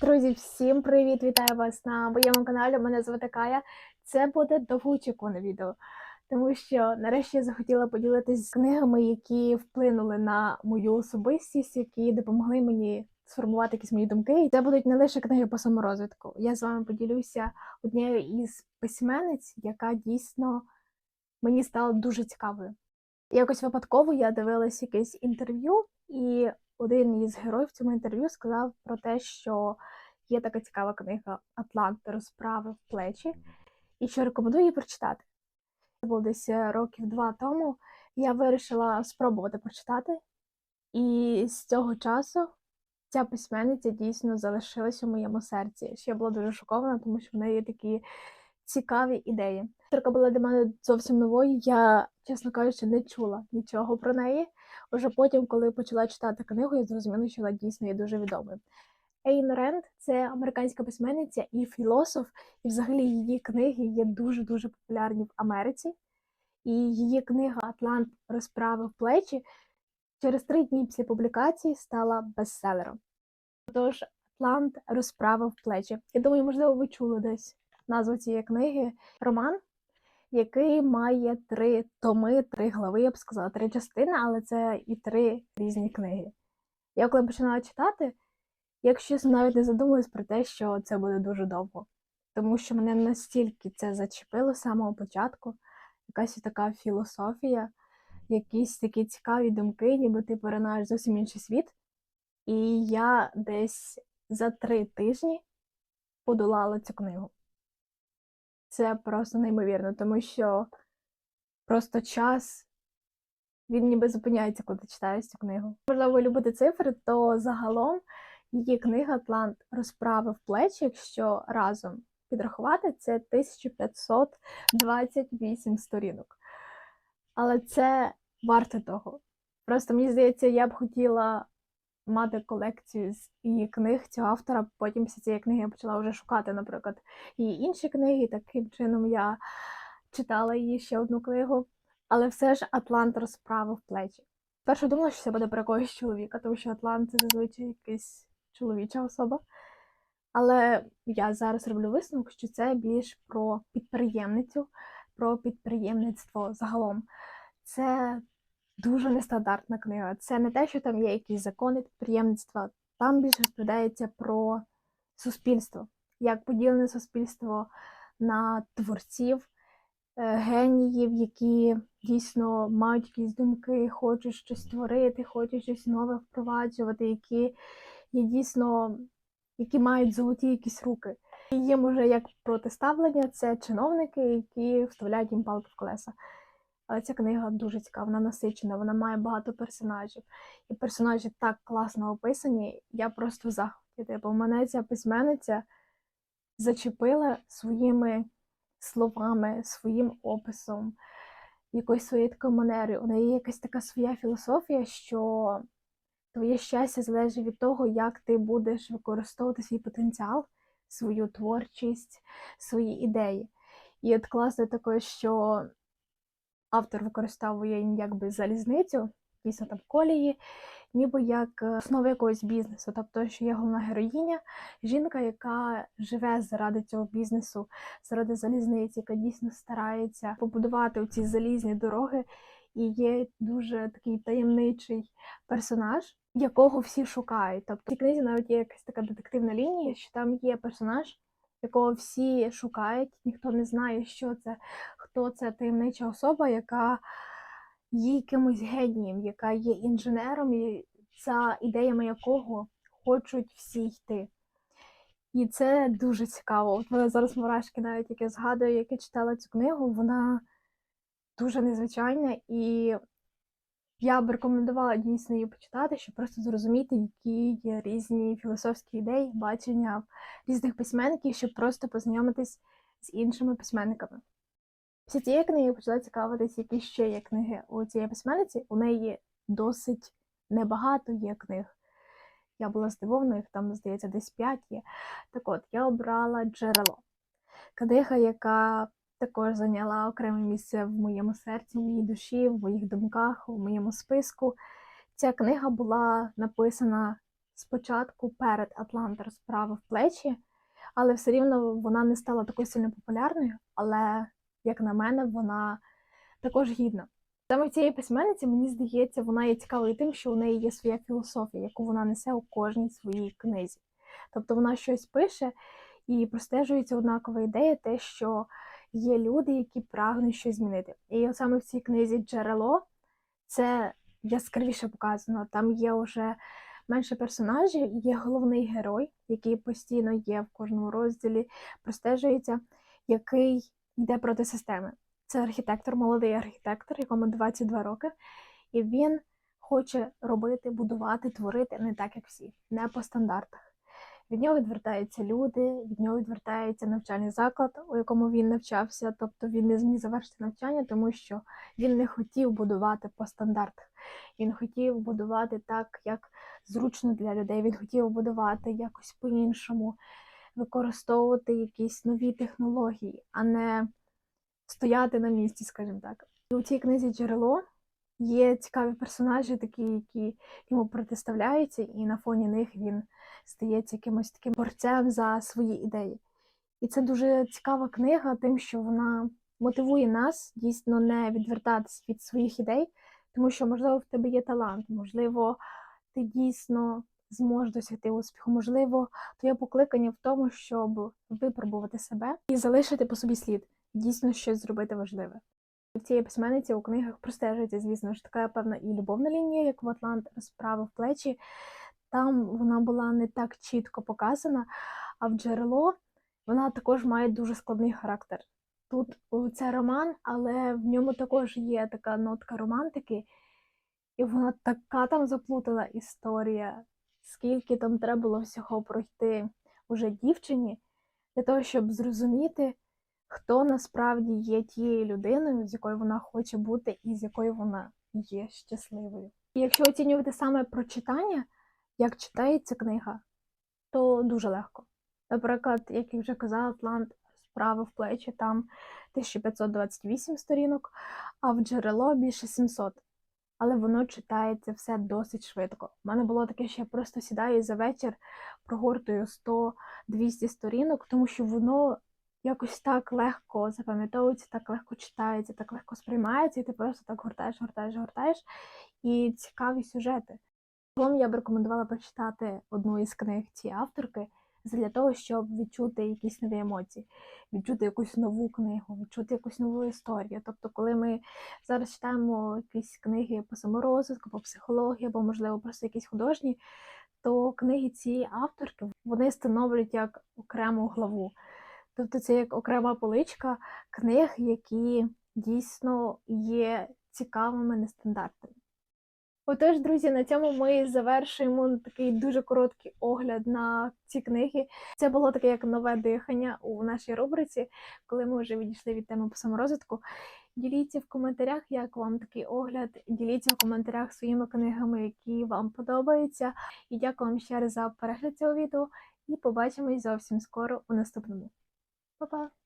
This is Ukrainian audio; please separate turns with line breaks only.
Друзі, всім привіт! Вітаю вас на моєму каналі. Мене звати Кая. Це буде довгоочікуване відео, тому що нарешті я захотіла поділитися з книгами, які вплинули на мою особистість, які допомогли мені сформувати якісь мої думки. І це будуть не лише книги по саморозвитку. Я з вами поділюся однією із письменниць, яка дійсно мені стала дуже цікавою. Якось випадково я дивилась якесь інтерв'ю, і один із героїв в цьому інтерв'ю сказав про те, що є така цікава книга Атлант розправи в плечі, і що рекомендую її прочитати. Це було десь е, років два тому. Я вирішила спробувати прочитати, і з цього часу ця письменниця дійсно залишилась у моєму серці. Ще я була дуже шокована, тому що в неї такі цікаві ідеї. Авторка була для мене зовсім новою. Я, чесно кажучи, не чула нічого про неї. Уже потім, коли почала читати книгу, я зрозуміла, що вона дійсно є дуже відомою. Ейн Ренд це американська письменниця і філософ, і взагалі її книги є дуже-дуже популярні в Америці. І її книга Атлант розправив плечі через три дні після публікації стала бестселером. Тож Атлант розправив плечі. Я думаю, можливо, ви чули десь назву цієї книги роман, який має три томи, три глави, я б сказала, три частини, але це і три різні книги. Я коли починала читати, якщо чесно, навіть не задумалась про те, що це буде дуже довго. Тому що мене настільки це зачепило з самого початку, якась така філософія, якісь такі цікаві думки, ніби ти поринаєш зовсім інший світ. І я десь за три тижні подолала цю книгу. Це просто неймовірно, тому що просто час він ніби зупиняється, коли ти читаєш цю книгу. Можливо, ви любите цифри, то загалом її книга Атлант розправив плечі, якщо разом підрахувати, це 1528 сторінок. Але це варте того. Просто мені здається, я б хотіла мати колекцію з її книг цього автора. Потім після цієї книги я почала вже шукати, наприклад, її інші книги. Таким чином я читала її ще одну книгу. Але все ж Атлант розправив плечі. Перше думала, що це буде про якогось чоловіка, тому що Атлант це зазвичай якась чоловіча особа. Але я зараз роблю висновок, що це більш про підприємницю, про підприємництво загалом. Це дуже нестандартна книга. Це не те, що там є якісь закони підприємництва. Там більше розповідається про суспільство, як поділене суспільство на творців, е, геніїв, які дійсно мають якісь думки, хочуть щось творити, хочуть щось нове впроваджувати, які є дійсно, які мають золоті якісь руки. І їм уже як протиставлення це чиновники, які вставляють їм палки в колеса. Але ця книга дуже цікава, вона насичена, вона має багато персонажів. І персонажі так класно описані. Я просто в захваті. Типу, мене ця письменниця зачепила своїми словами, своїм описом, якоюсь своєю такою манерою. У неї якась така своя філософія, що твоє щастя залежить від того, як ти будеш використовувати свій потенціал, свою творчість, свої ідеї. І от класно таке, що автор використовує якби залізницю, дійсно там колії, ніби як е, основу якогось бізнесу. Тобто, що є головна героїня, жінка, яка живе заради цього бізнесу, заради залізниці, яка дійсно старається побудувати ці залізні дороги. І є дуже такий таємничий персонаж, якого всі шукають. Тобто в цій книзі навіть є якась така детективна лінія, що там є персонаж, якого всі шукають, ніхто не знає, що це, хто це таємнича особа, яка є якимось генієм, яка є інженером, і за ідеями якого хочуть всі йти. І це дуже цікаво. От мене зараз мурашки, навіть як я згадую, як я читала цю книгу, вона дуже незвичайна, і я б рекомендувала дійсно її почитати, щоб просто зрозуміти, які є різні філософські ідеї, бачення різних письменників, щоб просто познайомитись з іншими письменниками. Після цієї книги почала цікавитись, які ще є книги у цієї письменниці. У неї досить небагато є книг. Я була здивована, їх там, здається, десь п'ять є. Так от, я обрала джерело. Книга, яка також зайняла окреме місце в моєму серці, в моїй душі, в моїх думках, в моєму списку. Ця книга була написана спочатку перед Атланта розправи в плечі, але все рівно вона не стала такою сильно популярною. Але, як на мене, вона також гідна. Саме в цієї письменниці, мені здається, вона є цікавою тим, що у неї є своя філософія, яку вона несе у кожній своїй книзі. Тобто вона щось пише і простежується однакова ідея, те, що є люди, які прагнуть щось змінити. І саме в цій книзі джерело це яскравіше показано. Там є вже менше персонажів, є головний герой, який постійно є в кожному розділі, простежується, який йде проти системи. Це архітектор, молодий архітектор, якому 22 роки, і він хоче робити, будувати, творити не так, як всі, не по стандартах. Від нього відвертаються люди, від нього відвертається навчальний заклад, у якому він навчався. Тобто він не зміг завершити навчання, тому що він не хотів будувати по стандартах. Він хотів будувати так, як зручно для людей. Він хотів будувати якось по-іншому, використовувати якісь нові технології, а не стояти на місці, скажімо так. І у цій книзі джерело є цікаві персонажі, такі, які йому протиставляються, і на фоні них він стається якимось таким борцем за свої ідеї. І це дуже цікава книга, тим, що вона мотивує нас дійсно не відвертатися від своїх ідей, тому що, можливо, в тебе є талант, можливо, ти дійсно зможеш досягти успіху, можливо, твоє покликання в тому, щоб випробувати себе і залишити по собі слід, дійсно щось зробити важливе. В цієї письменниці у книгах простежується, звісно ж, така певна і любовна лінія, як в Атлант розправи в плечі. Там вона була не так чітко показана, а в джерело вона також має дуже складний характер. Тут це роман, але в ньому також є така нотка романтики, і вона така там заплутала історія, скільки там треба було всього пройти уже дівчині для того, щоб зрозуміти, хто насправді є тією людиною, з якою вона хоче бути, і з якою вона є щасливою. І якщо оцінювати саме прочитання, як читається книга, то дуже легко. Наприклад, як я вже казала, Атлант справи в плечі там 1528 сторінок, а в джерело більше 700. Але воно читається все досить швидко. У мене було таке, що я просто сідаю за вечір прогортую 100-200 сторінок, тому що воно якось так легко запам'ятовується, так легко читається, так легко сприймається, і ти просто так гортаєш, гортаєш, гортаєш. І цікаві сюжети. Загалом я б рекомендувала прочитати одну із книг цієї авторки для того, щоб відчути якісь нові емоції, відчути якусь нову книгу, відчути якусь нову історію. Тобто, коли ми зараз читаємо якісь книги по саморозвитку, по психології, або, можливо, просто якісь художні, то книги цієї авторки вони становлять як окрему главу. Тобто це як окрема поличка книг, які дійсно є цікавими, нестандартними. Отож, друзі, на цьому ми завершуємо такий дуже короткий огляд на ці книги. Це було таке як нове дихання у нашій рубриці, коли ми вже відійшли від теми по саморозвитку. Діліться в коментарях, як вам такий огляд. Діліться в коментарях своїми книгами, які вам подобаються. І дякую вам ще раз за перегляд цього відео. І побачимось зовсім скоро у наступному. Па-па!